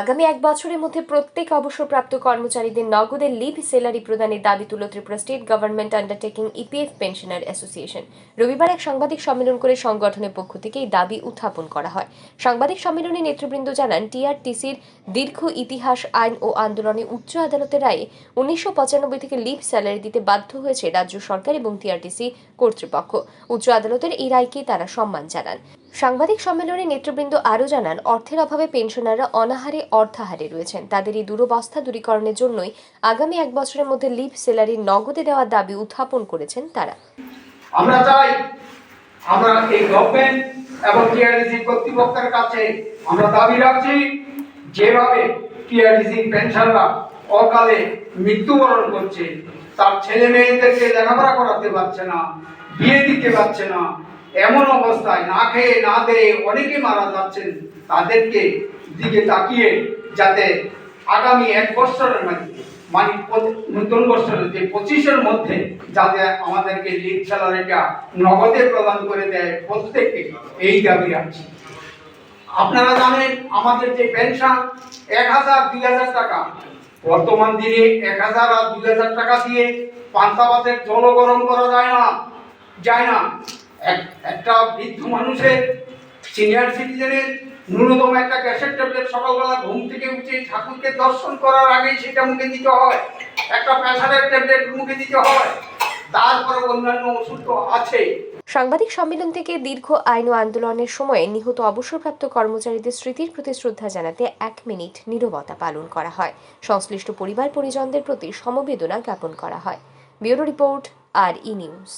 আগামী এক বছরের মধ্যে প্রত্যেক অবসরপ্রাপ্ত কর্মচারীদের নগদের লিভ স্যালারি প্রদানের দাবি তুলল Tripura state government undertaking EPF pensioner association. রবিবার এক সাংবাদিক সম্মেলন করে সংগঠনের পক্ষ থেকে এই দাবি উত্থাপন করা হয়। সাংবাদিক সম্মেলনে নেতৃবৃন্দ জানান, টিআরটিসির দীর্ঘ ইতিহাস, আইন ও আন্দোলনে উচ্চ আদালতের রায়ে উনিশশো পঁচানব্বই থেকে লিভ স্যালারি দিতে বাধ্য হয়েছে রাজ্য সরকার এবং টিআরটিসি কর্তৃপক্ষ। উচ্চ আদালতের এই রায়কে তারা সম্মান জানান। সাংবাদিক সম্মেলনে নেতৃবৃন্দ আরও জানান, অর্থের অভাবে পেনশনাররা অনাহারে অর্থাহারে রয়েছেন। তাদের এই দুরবস্থা দূরীকরণের জন্যই আগামী এক বছরের মধ্যে লিভ স্যালারি নগদে দেওয়ার দাবি উত্থাপন করেছেন তারা। আমরা চাই আমরা এই গভর্নমেন্ট এবং টিআরডিসি কর্তৃপক্ষের কাছে আমরা দাবি রাখছি, যেভাবে টিআরডিসি পেনশনরা অকালে মৃত্যুবরণ করছে, তার ছেলে মেয়েদেরকে লেখাপড়া করাতে পারছে না, বিয়ে দিতে পারছে না এমন অবস্থায় না খেয়ে, না দেয়ে অনেকে মারা যাচ্ছেন। তাদেরকে দিকে তাকিয়ে যাতে আগামী এক বছরের মধ্যে মানে নতুন বছরের যে পঁচিশের মধ্যে যাতে আমাদেরকে লিড স্যালারিটা নগদে প্রদান করে দেয় প্রত্যেককে, এই দাবি রাখছি। আপনারা জানেন, আমাদের যে পেনশন এক হাজার, দুই হাজার টাকা। বর্তমান দিনে এক হাজার আর দুই হাজার টাকা দিয়ে পান্তাবাদের জল গরম করা যায় না যায় না। একটা বৃদ্ধ মানুষের সিনিয়র সিটিজেনের ন্যূনতম একটা গ্যাসের ট্যাবলেট সকালবেলা ঘুম থেকে উঠে ঠাকুরকে দর্শন করার আগেই সেটা মুখে দিতে হয়। একটা প্রেশারের ট্যাবলেট মুখে দিতে হয়। তারপরে অন্যান্য ওষুধ তো আছেই সাংবাদিক সম্মেলন থেকে দীর্ঘ আইন আন্দোলনের সময়ে নিহত অবসরপ্রাপ্ত কর্মচারীদের স্মৃতির প্রতি শ্রদ্ধা জানাতে এক মিনিট নীরবতা পালন করা হয়। সংশ্লিষ্ট পরিবার পরিজনদের প্রতি সমবেদনা জ্ঞাপন করা হয়। Bureau report, R E news.